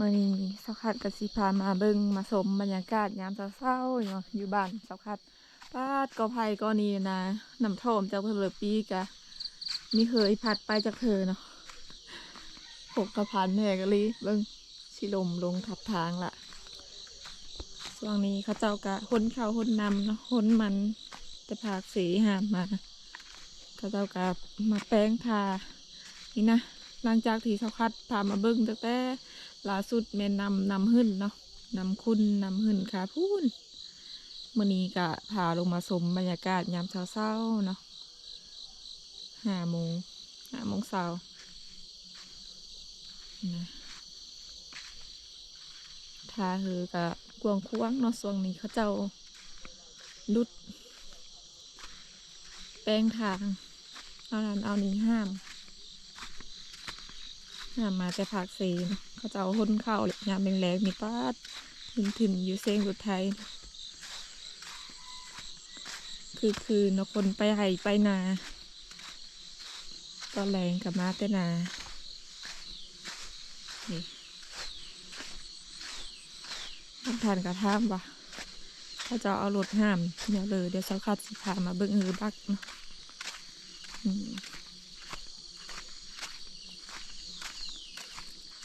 มื่อนี้สาวคัดกับสิพามาเบิ่งมาชมบรรยากาศยามเศร้าๆเนาะอยู่บ้านสาวคัดปาดกอไผ่ก็นี่นะน้ำท่วมจากเพื่อปีกะมีเคยพัดไปจากเธอเนาะหกกระพันแหกะลีเบิ่งชิลมลงทับทางละช่วงนี้เขาเจ้ากะหนเขาวหนนำเนาะหนมันจะพากสีหามมาเขาเจ้ากะมาแป้งทานี่นะหลังจากที่เขาคัดพามาเบิ้งตั้งแต่ ล่าสุดแม่นนำนำหึ่นเนาะนำคุณนำหึ่นขาพูนมื่อนี้ก็พาลงมาชมบรรยากาศยามเช้าๆเนาะห้าโมงห้าโมงเช้านะทาเฮือกะกวงควงเนาะส่วงนี้เขาเจ้าลุด แป้งทาง เอานั้นเอานี้ห้ามงามมาแต่ภาซีเนาะ เขาจะเอาหุ่นเข้าเลยงามแรงๆมีป้าถึนถึนอยู่เซงสุดไทยคือคือนาะคนไปไห่ไปนา ตอนแรงกับมาแต่นานี่ท่านทานกระทามวะถ้าจะเอารถห้ามเดี๋ยวเลย เดี๋ยวเช้าคัดสิพามาเบิ่งฮือบักเนาะอืม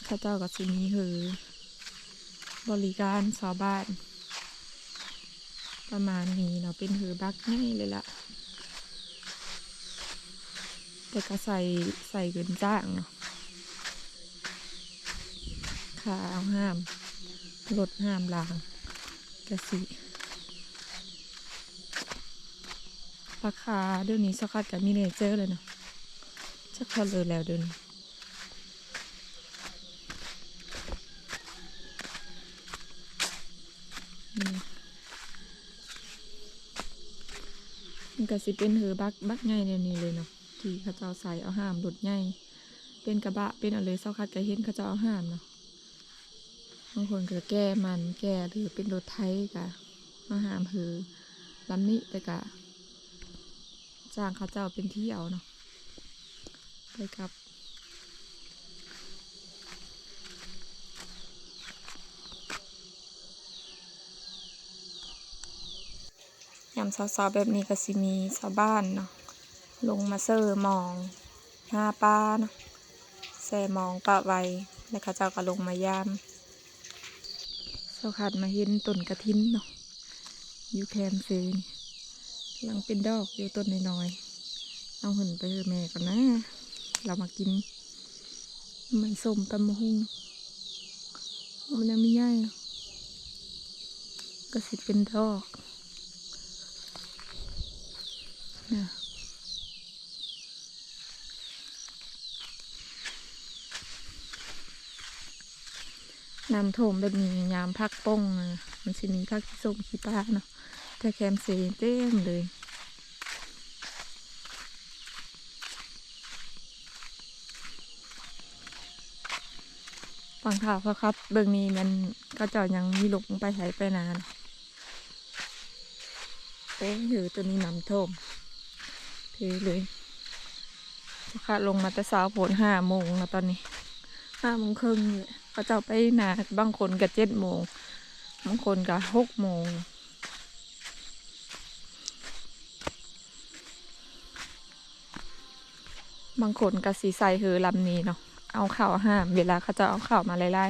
ข้าเจ้ากับสิมีคือบริการชาวบ้าน ประมาณนี้เนาะเป็นหือบักง่ายเลยล่ะ แต่ก็ใส่ใส่เกินจ้างเนาะขาเอาห้ามลดห้ามลางกะสิราคาเดี๋ยวนี้สกัดกับมิเนเจอร์เลยเนาะชักพอเลยแล้วเดี๋ยวนี้ มันก็สิเป็นเหือบักบักใหญ่ในนี้เลยเนาะที่เขาเจ้าใส่เอาห้ามรถใหญ่เป็นกระบะเป็นอะไรเศร้าคัดกระเห็นเขาเจ้าเอาห้ามเนาะบางคนก็แก้มันแก้หรือเป็นรถไทยกะมาห้ามเหือลำนี้แต่กะจ้างเขาเจ้าเป็นที่เอาเนาะไปกับ ยามเช้าๆแบบนี้ก็สิมีชาวบ้านเนาะลงมาเซอร์มองห้าปลาเนาะแซ่มองปะไว้แล้วเขาเจ้าก็ลงมายามเช้าขาดมาเห็นต้นกระถินเนาะอยู่แคมเฟนกำลังเป็นดอกอยู่ต้นน้อยๆเอาหุ่นไปเถอแม่ก่อนนะ เรามากิน มันส้มตำมะฮุ่งมันยังไม่ย่ายเนาะก็สิเป็นดอก น้ำท่วมแบบนี้ยามพักป้องอะมันสิมีพักขี้ส้มขี้ปลาเนาะแต่แคมเซเต็มเลยฟังข่าวเพราครับ เบิ่งนี้มันก็จอยังมีหลงไปไหไปนานเต้หือตัวนี้น้ำท่วม เทเลยค่ะลงมาแต่เช้าผลห้าโมงนะตอนนี้ห้าโมงครึ่งเลยเขาจ้าไปนาบางคนก็เจ็ดโมงบางคนก็หกโมงบางคนก็สีใส่หือลำนี้เนาะเอาข้าวห้าม เวลาเขาจะเอาข้าวมาไล่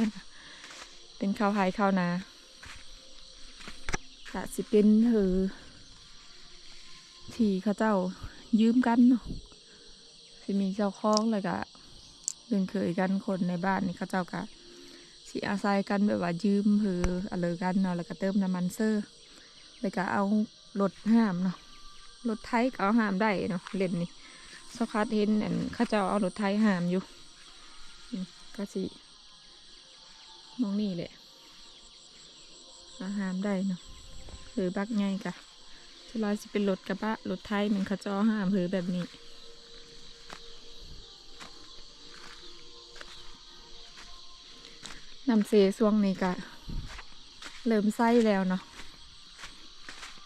ๆเป็นข้าวไฮข้าวนาก็สิเป็นหือที่เขาเจ้า ยืมกันเนาะสิมีเจ้าของเลยกะเรื่องเคยกันคนในบ้านนี่เขาเจ้ากะสิอาศัยกันแบบว่ายืมหืออะไรกันเนาะแล้วก็เติมน้ำมันเซอร์แล้วก็เอารถห้ามเนาะรถไทยก็เอาห้ามได้เนาะเล่นนี่สคัดเห็นอันเขาเจ้าเอารถไทยห้ามอยู่ก็สิมองนี่แหละเอาห้ามได้เนาะหรือบักง่ายกะ สุรายสิเป็นรถกระบะรถไทยหนึ่งขจอห้าอำเภอแบบนี้นำเซช่วงนี้ก็เริ่มไส้แล้วเนาะ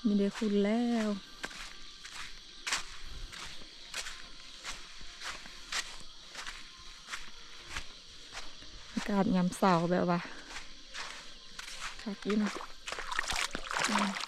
มีเดคุณแล้วอากาศยามเสาร์แบบว่าคักยิน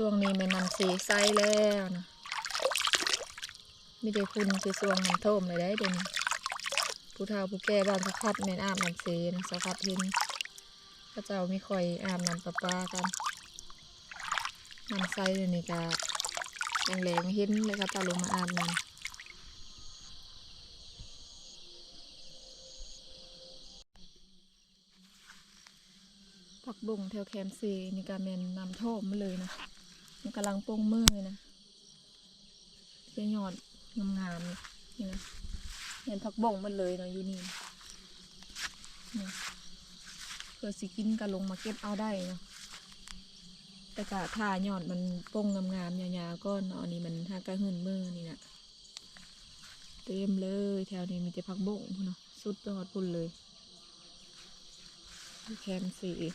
ช่วงนี้แม่นำสีใสแล้วนะไม่ได้คุณคือช่วงน้ำท่วมเลยได้เดี๋ยวนี้ผู้เฒ่าผู้แก่บ้านสะพัดแม่นอาบน้ำเสนะสะพัดเห็นพระเจ้าไม่ค่อยอาบน้ำประปากันน้ำใสเดี๋ยวนี้ก็แรงๆเห็นเลยก็จะลงมาอาบน้ำผักบุ้งแถวแคมซีนี่ก็แมนนำท่วมมาเลยนะ มันกำลังโป้งมือเลยนะเสียอดงามๆเนี่นะเห็นผักบุ้งมันเลยเนาะอยู่นี่นี่เพื่อสิกินก็ลงมาเก็บเอาได้เนาะแต่กะท่ายอดมันโป้งงามๆยาวๆก็เนาะอันนี้มันหากระหืนมือนี่นะเต็มเลยแถวนี้มีแต่ผักบุ้งพุ่นเนาะสุดยอดพุ่นเลยแคมซีเนี่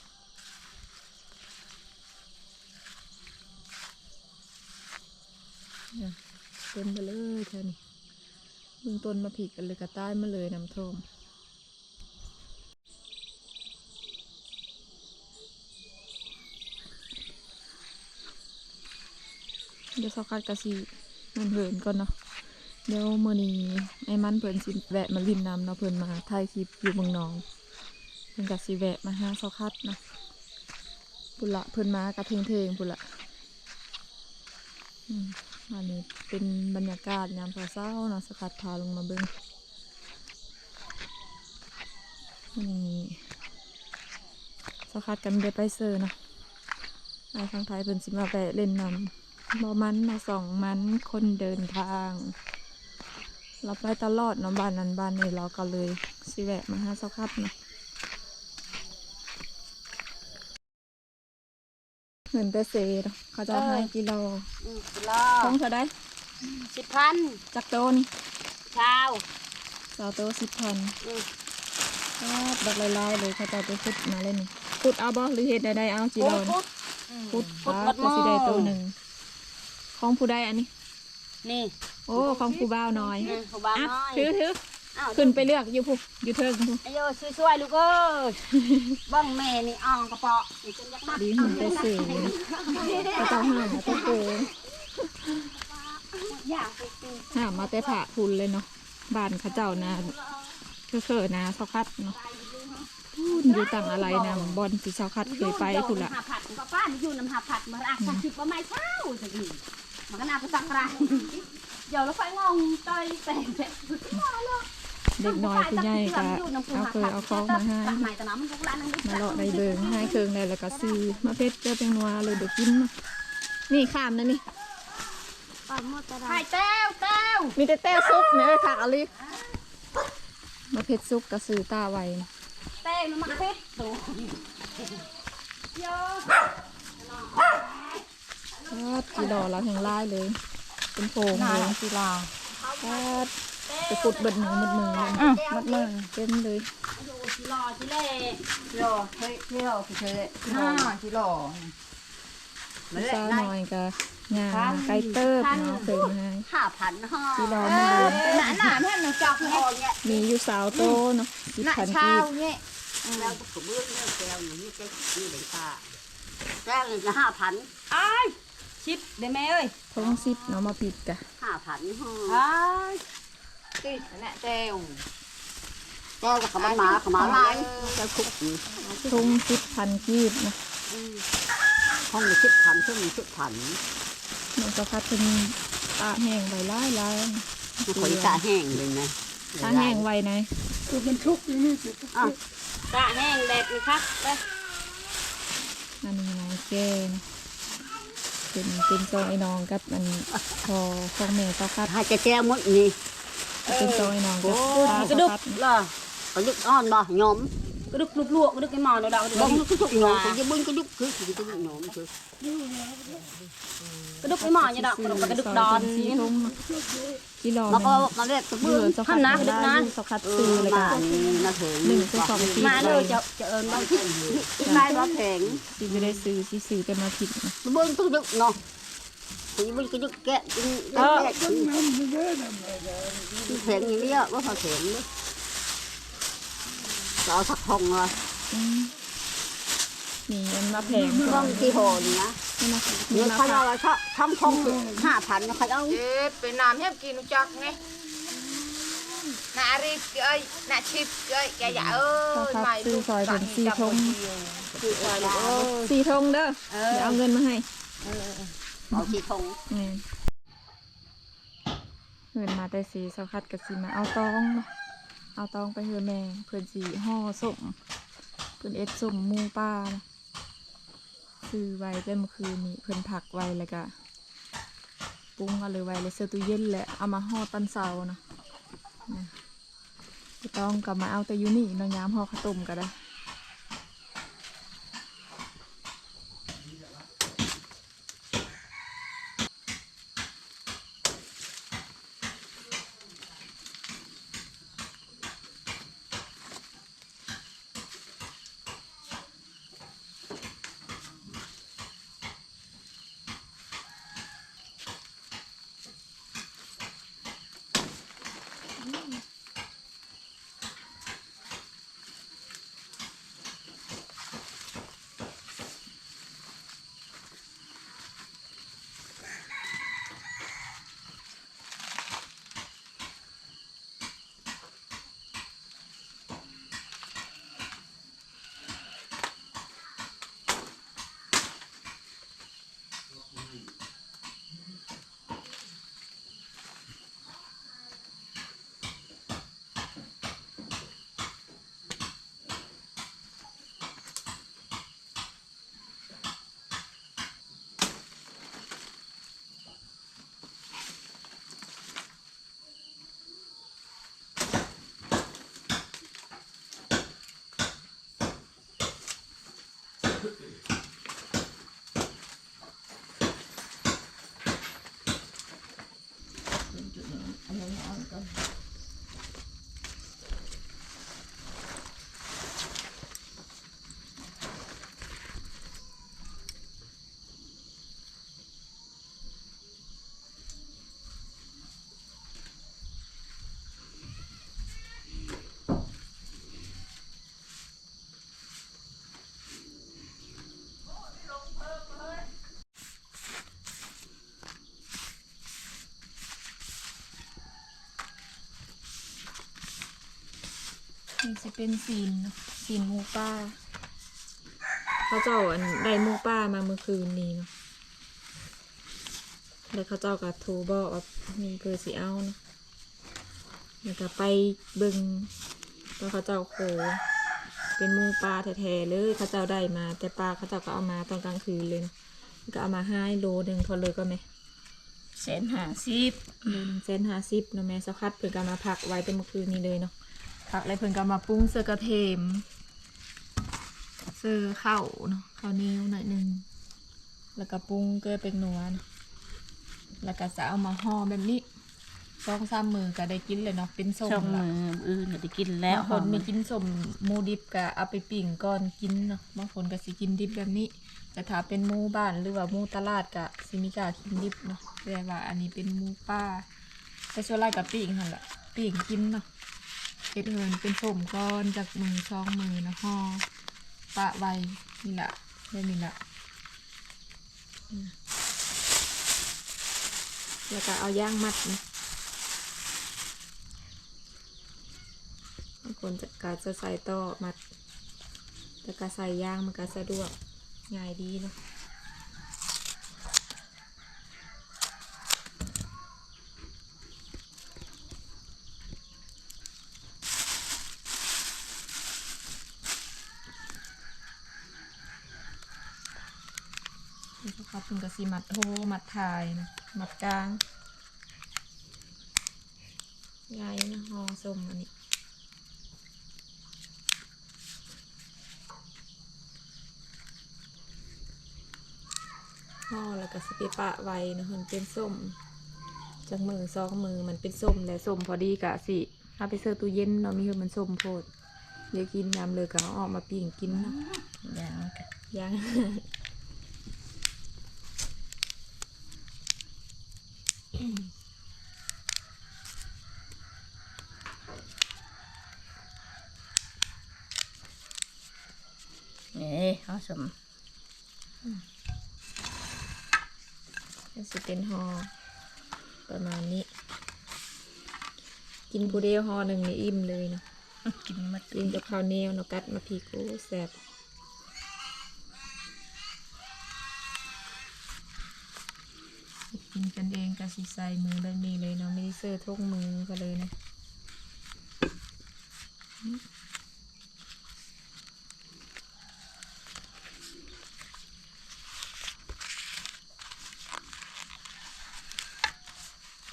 เต็มไปเลยแค่นี้เบื้องต้นมาผิดกันเลยกระต้ายมาเลยน้ำท่วมเดี๋ยวสกพักกะสิมันเหินก่อนเนาะเดี๋ยวมื่อนี้ไอ้มันเพิ่นสิแวะมาริมน้ำเนาะเพิ่นมาถ่ายคลิปอยู่เมืองหนองเพิ่นกะสิแวะมาหาสักพักเนาะพุ่นละเพิ่นมากระเทงเทงๆพุ่นละอืม อันนี้เป็นบรรยากาศยามเช้าๆนะสกัดพาลงมาเบิ้งนี่สกัดกันได้ไปเซอร์นะไอ้ทางไทยเป็นสิมาแวะเล่นนำบอมันมาสองมันคนเดินทาง เราไปตลอดเนาะบ้านนั้นบ้านนี้เราก็เลยสิแวะมาหาสกัดนะ เงินแต่เซเนาะเขาจะให้กิโลอืมกิโลท้องเท่าไดสิบพันจักโตนี่เช้าสาวโตสิบพันอืมครับดอกลายๆเลยเขาจะเอาไปขุดมาเล่นนี่ขุดเอาบ่หรือเห็ดใดๆเอากี่พุโลดนี่พุดขุดขุดครับบัดก็สิได้หม้อตัวหนึ่งของผู้ใดอันนี้นี่ โอ้ของผู้บ่าวน้อยอืมผู้บ่าวอะน้อยถือถือ อ้าวขึ้นไปเลือกอยู่ผู้อยู่เทิงผู้ไอ้โยช่วยๆลูกเอ้ยเบ้องแม่นี่อ่องกระเปาะนี่จนยักษ์มากดีหุ่นแต่เสียเขาจะห้ามมาแต่โกอยากไปกินห้ามมาแต่ผ่าพุนเลยเนาะบ้านเขาเจ้านาเคือๆนะเสาคัดเนาะพูนอยู่ต่างอะไรนะบอลสีเสาคัดเคยไปคุณละหาผัดกับป้านี่อยู่น้ำหาผัดมารักสักสิบประมาณเช้าสักทีมันก็น่าจะสักไรเดี๋ยวเราค่อยงงใจแต่งแต่เด็กน้อยคุณยายก็เอาเคยเอาของมาให้ใหม่แต่น้ำมันก็ร้านนึงมาเลาะในเบิงให้เคิงได้แล้วก็ซื้อมาเพชรเจ้าเป็นนัวเลยเดี๋ยวกินเนาะนี่ข้ามนะนี่ไข่เต้วเต้วมีแต่แต้ซุกเนี่ยค่ะอลิมาเพชรซุกก็ซื้อตาไว้เต้วน้ำมันเพชรตัวโยก็กีรอเราแห่งไล่เลย เป็นโพงเลยกีฬาก็ จะขุดเบิดหนูหมดมือเลยอะมัดมือเต็มเลยอยู่ชิลอชิเล่กิโลเฮ้ยกิโลคือเธอห้ากิโลมาเลยหน่อยก็งานไก่เติบเนาะเคยมให้ห้าพันห้ากีรอมาหนาหนาแม่หนูจอกเนี่ยเนี่ยมีอยู่สาวโตเนาะหน้าเช้าเนี่ยแล้วก็ผมเลือกเลือกแก้วอยู่นี่แก้วนี่เลยค่ะแก้วนี่จะห้าพันอ้ายชิปได้ไหมเอ้ยทงซิปเนาะมาผิดกะห้าพันห้าอ้าย ตีแน่เตวแก้วกับขมันหมาขมันลายแก้วคุกทงซิปพันกีบนะห้องมีชิดพันซึ่งมีชิดพันมันก็พัดเป็นตาแห้งใบไล่ไล่คนตาแห้งเลยนะถ้าแห้งไวไหนะอะตาแห้งแดดนี่ครับไปอันนี้นะแกเป็นเป็นซองไอ้น้องกับมันพอซองแม่เขาคัดถ้าจะแจ้หมดนี่ เป็นซองไอ้น้องโอ้กับยตากระเขาดึกคัดล่ะกระดึกอ่อนบ่หยอมกระดึกลวกๆกระดึกไอ้หมอนเดาๆกระดึกบ่ไอ้มันก็ทุกหยอมก็จะบึ้งกระดึกคือสิกระดึกหยอมคือกระดึกไอ้หมอนเนี่ยดอกกระดึกกระดึกดอนสีนี่ทุ่มที่รอแล้วก็มันมาเรียกตะเบื่บึ้องเจ้าคัดทำนะกระดึกนะเจ้าคัดเอซื้ออเลยมากันนะเถิงหนึ่งคือสองปีมาเลยจะจะเอิญมาที่ได้บ่แพงสิไม่ได้ซื้อสิซื้อกันมาผิดนะบึ้งกระดึกเนาะ สิบึ้งกระดึกแกะกินแกะกินแพงอย่างนี้ว่าพอแพงเด้อเราสักห้องเละอืมนี่มันมาแพงห้องที่โหนี่นะเนี่นะเขาเอาชอบทำห้องห้าพันเขาเอาเอ็ดไปน้ำเฮ็บกินจักไงนารีบเกยนาชิบเกยแกอย่าเอ้เจ้ายคัดซื้อซอยเป็นสี่ทงสี่ทงเด้อเดี๋ยวเอาเงินมาให้ เอาที่ทงนี่เงินมาแต่สีสคัดกับสีมาเอาตองเนาเอาตองไปเฮือแมงเพื่อนสีห่อสมเพื่อนเอ็ดสมมูป้าซื้อไว้แต่เมื่อคืนนี้เพื่อนผักไว้แล้วก็ปรุงอาเลยไว้เลยเสื้อตู้เย็นแหละเอามาห่อตันเสาเนาะนะต้องกลับมาเอาแต่ยูนี่น้องยามห่อข้าวต้มก็ได้ นี่ จะเป็นซีนเนาะซีนหมูป้าเขาเจ้าอันได้หมูป้ามาเมื่อคืนนี้เนาะแล้วเขาเจ้าก็โทรบอกว่ามีเพื่อสิเอาเนาะแล้วก็ไปเบิ่งแล้วเขาเจ้าโคเป็นหมูปลาแท้ๆเลยเขาเจ้าได้มา แต่ปลาเขาเจ้าก็เอามาตอนกลางคืนเลยเนาะก็เอามาให้โลหนึ่งเขาเลยก็ไหมแสนห้าสิบโลหนึ่งเซนห้าสิบเนาะแม่สักคัดเพิ่นก็มาพักไว้แต่เมื่อคืนนี้เลยเนาะ ผักอะไรเพิ่นก็มาปรุงเสื้อกระเทมเสื้อข้าวเนาะข้าวเหนียวหน่อยหนึงแล้วก็ปรุงเกลือเป็นนัวเนาะแล้วก็จะเอามาห่อแบบนี้สองสามมือก็ได้กินเลยเนาะเป็นส้มช่องละมืออื่นได้กินแล้วบางคนมีกินส้มหมูดิบก็เอาไปปิ่งก่อนกินเนาะบางคนก็สิกินดิบแบบนี้ แต่ถ้าเป็นหมูบ้านหรือว่าหมูตลาดก็สิมีกล้ากินดิบเนาะแต่ว่าอันนี้เป็นหมูป่าแต่ส่วนใหญ่กับปิ่งหั่นละปิ่งกินเนาะ เฮ็ดเหินเป็นสมก้อนจากมือสองมือนะห่อปะไว้นี่แหละได้นี่แหละแล้วก็เอาย่างมัดนะคนจะกาจะใส่ต่อมัดแต่การใส่ย่างมันก็สะดวกง่ายดีเนาะ นี่เขาเพิ่นก็สิมัดโฮมัดทายนะมัดกลางใหญ่นะห่อส้มอันนี้ห่อแล้วก็สิไปปะไว้นะมันเป็นส้มจากมือสองมือมันเป็นส้มและส้มพอดีกะสิเอาไปเสิร์ฟตู้เย็นเนาะมีคือมันส้มโพดเดี๋ยวกินยำเลยก็เอาออกมาปิ้งกินเนาะอย่างกันยัง เอ้เขาส มก็สิเป็นห่อประมาณนี้ กินผู้เดียวห่อหนึ่งนี่อิ่มเลยเนาะกินหมดกินกับข้าวเหนียวเนาะกัดมาพีกูแซ่บกินกันเองก็สิใส่มือแบบนี้เลยเนาะไม่ได้เสื้อทุกมือก็เลยนะ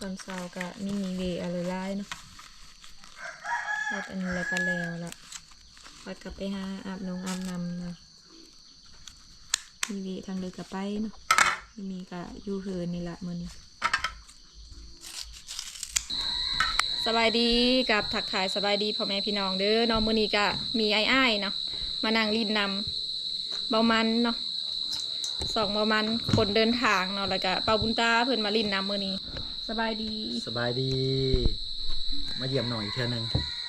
อนเช้าก็นี่มีเวอะไรไล่เนาะแล้วอันนี้แล้วก็แล้วละวัดกลับไปหาอาบนงอาบน้ำนะมีเวทางเดินกลับไปเนาะไม่มีก็อยู่เฮือนนี่แหละมือนี้สบายดีกับถักถ่ายสบายดีพ่อแม่พี่น้องเด้อน้องมือนี้ก็มีไอ้ไอ้ายเนาะมานั่งลินนำเบามันเนาะสองเบามันคนเดินทางเนาะแล้วก็เปาบุญตาเพิ่อนมาลินนำมือนี้ สบายดี สบายดี มาเยี่ยมหน่อยอีกเทื่อหนึง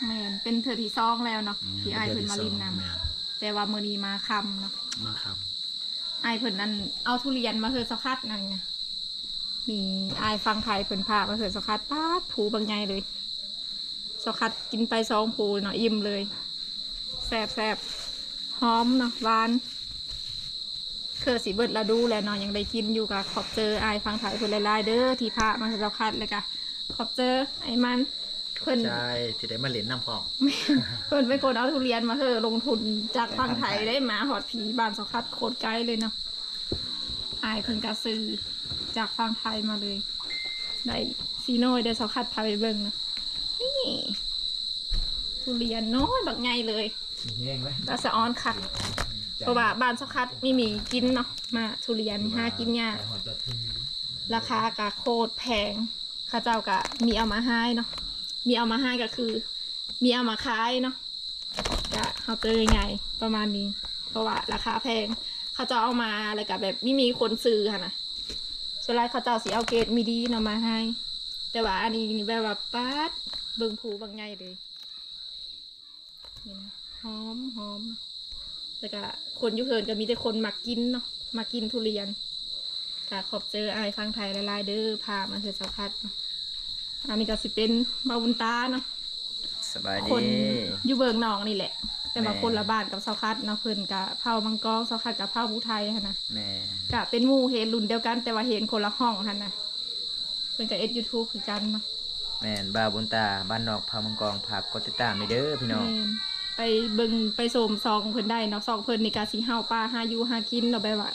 แม่นเป็นเธอที่ซองแล้วเนาะที่ไอ้ายเพิ่นมาลินนำแม่แต่ว่ามือนี้มาคำเนาะมาครับ ไอ้ายเพิ่นนั่นเอาทุเรียนมาเฮือสคัดนั่นไงมีไอ้ายฟังไทยเพิ่นพามาเฮือสคัดป้าดผูบางใหญ่เลยสคัดกินไปสองผูเนาะอิ่มเลยแซ่บแซ่บหอมเนาะหวาน คือสีเบิดละดูแหล้วเนาะยังได้กินอยู่กับขอบเจอไอ้ายฟังไทยเพิ่นหลายๆเด้อที่พามาเฮือสคัดเลยกะขอบเจอไอ้มันเพิ่นใช่ที่ได้มาเล่นน้ำพองเพิ่นเป็นคนเอาทุเรียนมาเธอะลงทุนจากฟังไทยได้มาหอดผีบานสคัดโคตรไกลเลยเนาะอายเพิ่นกระซื้อจากฟังไทยมาเลยได้ซีโน่ได้สคัดพาไปเบิ่งเนาะนี่ทุเรียนน้อยบักใหญ่เลยแห้งไหมแล้วสะออนคัก เพราะว่าบ้านสคัดไม่มีกินเนาะมาทุเรียนหากินยากราคากะโคตรแพงข้าเจ้ากะมีเอามาให้เนาะมีเอามาให้ก็คือ มีเอามาขายเนาะกะเขาเจอยังไงประมาณนี้ เพราะว่าราคาแพงเขาจะเอามาอะไรกับแบบไม่มีคนซื้อค่ะนะส่วนไรเขาจะเอาสีเอาเกรดมีดีเนาะมาให้ แต่ว่าอันนี้นี่แบบว่าป๊าดเบิ่งผูบางไงเลยนี่นะหอมหอม แล้วก็คนอยุเฮินก็มีแต่คนมักกินเนาะมากินทุเรียนก็ขอบเจอไอ้ายฟังไทยหลายๆเด้อพามาเคือสัมผัสเนาะอันนี้ก็สิเป็นบาวุนตาเนาะสบายคดีนอยู่เบิงหนองนี่แหละ แต่ว่าแม่คนละบ้านกับเซาคัดเนาะเพิ่นกะเผามังกรเซาคัดกับเผาผู้ไทยหั่นนะแม่กะเป็นหมู่เห็นรุ่นเดียวกัน แต่ว่าเห็นคนละห้องหั่นนะเพิ่นกับเอ็ดยูทูบคือกันเนาะแม่นบ้าวบุญตาบ้านนอกพามังกรผากกดติดตามไปเด้อพี่น้องแม่น ไปเบิ่งไปโสมซองเพิ่นได้เนาะซองเพิ่นนี่กะสิเฮาปลาหาอยู่หากินเนาะแบบว่า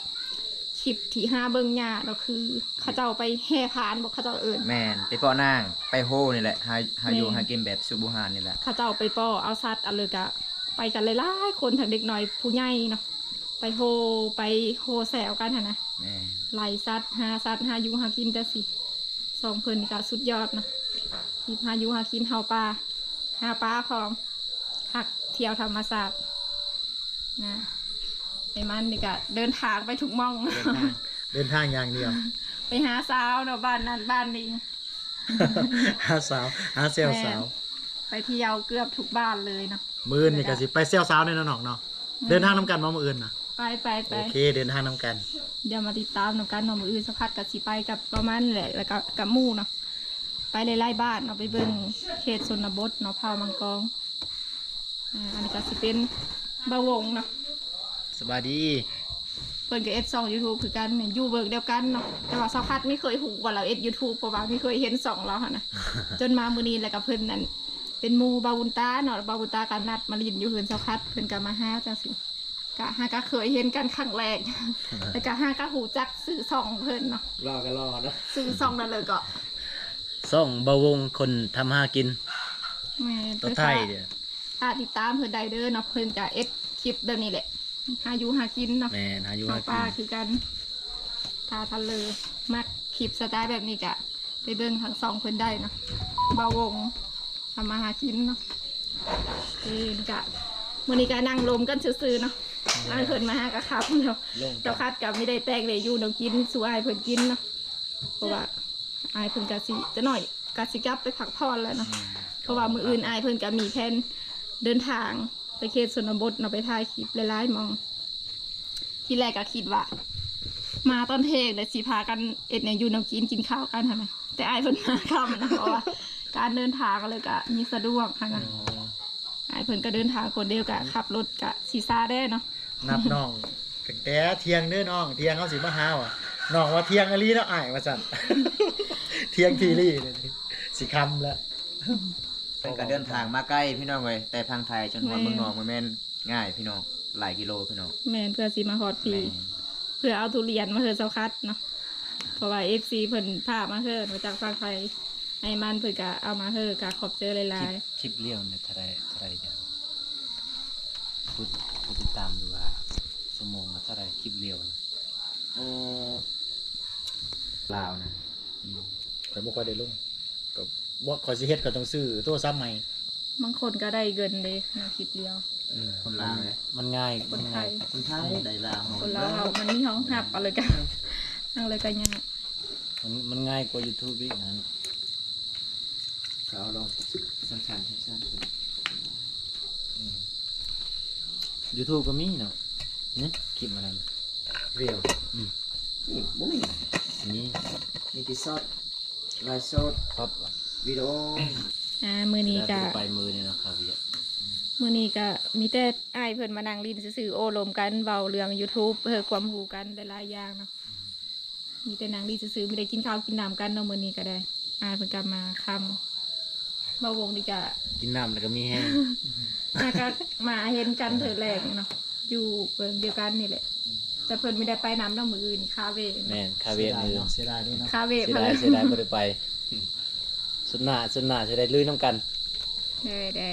คลิปที่ห้าเบิ่งยากเนาะคือ เขาเจ้าไปแห่พานบอกเขาเจ้าเอิ้นแม่นไปเปอนางไปโฮนี่แหละหาหาอยู่แม่นหากินแบบสุบุหานนี่แหละเข้าเจ้าไปป้อเอาซัดเอาเลยกะไปกันหลายๆคนทั้งเด็กน้อยผู้ใหญ่เนาะไปโฮไปโฮแซวกันหั่นนะแม่ไล่ซัดหาซัดหาอยูหากินแต่สิสองเพิ่นนี่ก็สุดยอดเนาะทีหาอยูหากินเฮาปลาหาปลาพร้อมหัก เที่ยวธรรมศาสตร์นะไอ้มันนี่ก็เดินทางไปทุกหม่อง เดินทางเดินทางอย่างเดียว ไปหาสาวเนาะบ้านนั้นบ้านนี้หาสาวหาเซลสาว ไปเที่ยวเกือบทุกบ้านเลยเนาะมือนนี่ก็สิไปเซลสาวในนั่นหนอกเนาะเดินทางนำกันมามืออื่นนะไปไปไปโอเคเดินทางนำกัน เดี๋ยวมาติดตามนำกันเนาะมืออื่นสักพักกับสิไปกับประมาณนี่แหละแล้วก็กับหมู่เนาะไปไล่ๆบ้านเนาะไปเบิ่งเขตชนบทเนาะพาวมังกร อ่าอันนี้ก็สิเป็นบาวงเนาะสบายดีเพิ่นกับเอสซองยูทูบคือกันเนี่ยอยู่เบิกเดียวกันเนาะแต่ว่าสักพักไม่เคยหูว่าเราเอสยูทูบเพราะว่าไม่เคยเห็นสองเราค่ะนะ จนมามือนี้แล้วกับเพิ่นนั่นเป็นหมูบาวุนตาเนาะบาวุนตากันนัดมาลินอยู่เฮือนสักพักเพิ่นก็มาห้าจังสิกะฮากะเคยเห็นกันครั้งแรก แต่กะฮากะหูจักซื้อซองเพิ่นเนาะรอกันรอนะซื้อซองนั่นเลยก็ส่องเบาวงคนทำหากินแม่ตัวไทยเนี่ย ถ้าติดตามเพิ่นได้เด้อเนาะเพิ่นกะเอ็ดคลิปแบบนี้แหละหาอยู่หากินเนาะแม่นหาอยู่น้อหางกิป้าน คือกันทาทันเลยมักคลิปสไตล์แบบนี้กะ ไปเบิ่งทั้งสองเพิ่นได้เนาะเบาวงทำมาหากินเนาะเอ็นกะมื้อนี้ก็นั่งลมกันซื่อๆเนาะนั่งเพิ่นมาหากะครับเนาะ ลงเจ้าคัดกับไม่ได้แต่งเลยอยู่เดี๋ยวกินสู้อายเพิ่นกินเนาะเพราะว่าอายเพิ่นกะสิจะหน่อยกะสิกลับไปพักผ่อนแล้วเนาะเพราะว่ามื้ออื่นอายเพิ่นก็มีแผน เดินทางไปเขตชนบทเนาะไปถ่ายคลิปหลายๆมอง ที่แรกก็คิดว่า มาตอนเพลงแต่สิพากันเอ็ดเนี่ยอยู่น้ำกินกินข้าวกันค่ะนะแต่อายเพิ่นมาค่ำนะเพราะว่าการเดินทางก็เลยก็มีสะดวกค่ะนะอายเพิ่นก็เดินทางคนเดียวกะขับรถกะซีซาได้เนาะนับน้องตั้งแต่เทียงเด้อน้องเทียงเขาสิมาหาว่ะน้องว่าเทียงอลีแล้วอ้ายว่าสั่นเทียงทีรี่เลยสิคำล้ว เป็นการเดินทางมาใกล้พี่น้องเลยแต่ทางไทยจนฮอดเมืองนอกมันแม่นง่ายพี่น้องหลายกิโลพี่น้องแมนเพื่อสิมาฮอดพีแม่นเพื่อเอาทุเรียนมาเฮือเจ้าคัดเนาะเพราะว่าเอฟซีเพิ่นพามาเฮือมาจากฝั่งไทยไอ้มันเพิ่นก็เอามาเฮือกะขอบเจอหคลิลาปยคลิปเลี้ยวเนี่ยเท่าไรเท่าไรจะพูดพูดติดตามดูว่าชั่วโมงละเท่าไรคลิปเลี้ยวนะลาวนะ ข่อยบ่ค่อยได้ลงก็ บ่ข่อยสิเฮ็ดก็ต้องซื้อโทรศัพท์ใหม่ๆบางคนก็ได้เงินเลยในคลิปเดียวคนลาวเลยมันง่ายคมันนไทง่ายย คนไทยได้ลาวคนลาวมันมีห้องหับอะไรกันอะไรกันยังมันมันง่ายกว่า YouTube อีกนะเขาลองสั้นๆสั้น YouTube ก็มีเนาะนี่คลิปอะไรเรียวๆนี่บุ้ยนี่มีที่สดไลฟ์สดครอบ ว่ะวิดีโออ่ามือนี้แล้วก็ไปมือเนี่ยเนาะครับพี่มือนี้ก็มีแต่อ้ายเพิ่นมานั่งลินซื่อๆโอ้ลมกันเบาเรื่อง YouTube เพื่อความรู้กันหลายๆอย่างเนาะมีแต่นางลินซื่อๆไม่ได้กินข้าวกินน้ำกันเนาะมื้อนี้ก็ได้อ้ายเพิ่นก็มาคำเบาวงนี่ก็กินน้ำแล้วก็มีแห้งมาก็มาเห็นกันเถิดแรกเนาะอยู่เบิ่งเดียวกันนี่แหละแต่เพิ่นไม่ได้ไปน้ำน้ำมืออื่นคาเฟ่แม่นคาเวเสียดายมือเนาะเสียดายด้วยเนาะคาเฟ่เสียเพิ่ดายนเสียดายบ่ได้ไป สุดหน้าสุดหน้าจะได้ลุยน้ำกัน ได้ได้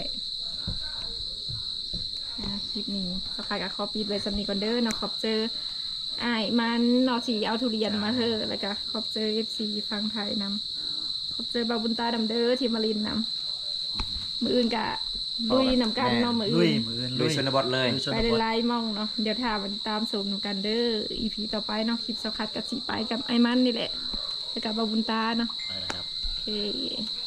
อ่าคลิปนี้สกายกับขอปิดไว้สำนีก่อนเด้อเนาะขอบเจออ้ายมันเนอสีเอาทุเรียนมาเถอะแล้วก็ขอบเจอเอฟซีฟังไทยนำขอบเจอบาบุญตาดำเด้อที่มาลินนำมืออื่นกะลุยนำกันเนาะมือลุอื่ยนมืออื่นลุยชนบทเลย ลุยชนไปบท ไล่ๆมองเนาะเดี๋ยวถามมันตามสมกันเด้ออีพีต่อไปเนาะคลิปสคัดกับสีไปกับไอ้มันนี่แหละแล้วกับบาบุญตาเนาะไปแล้ว ครับโอเค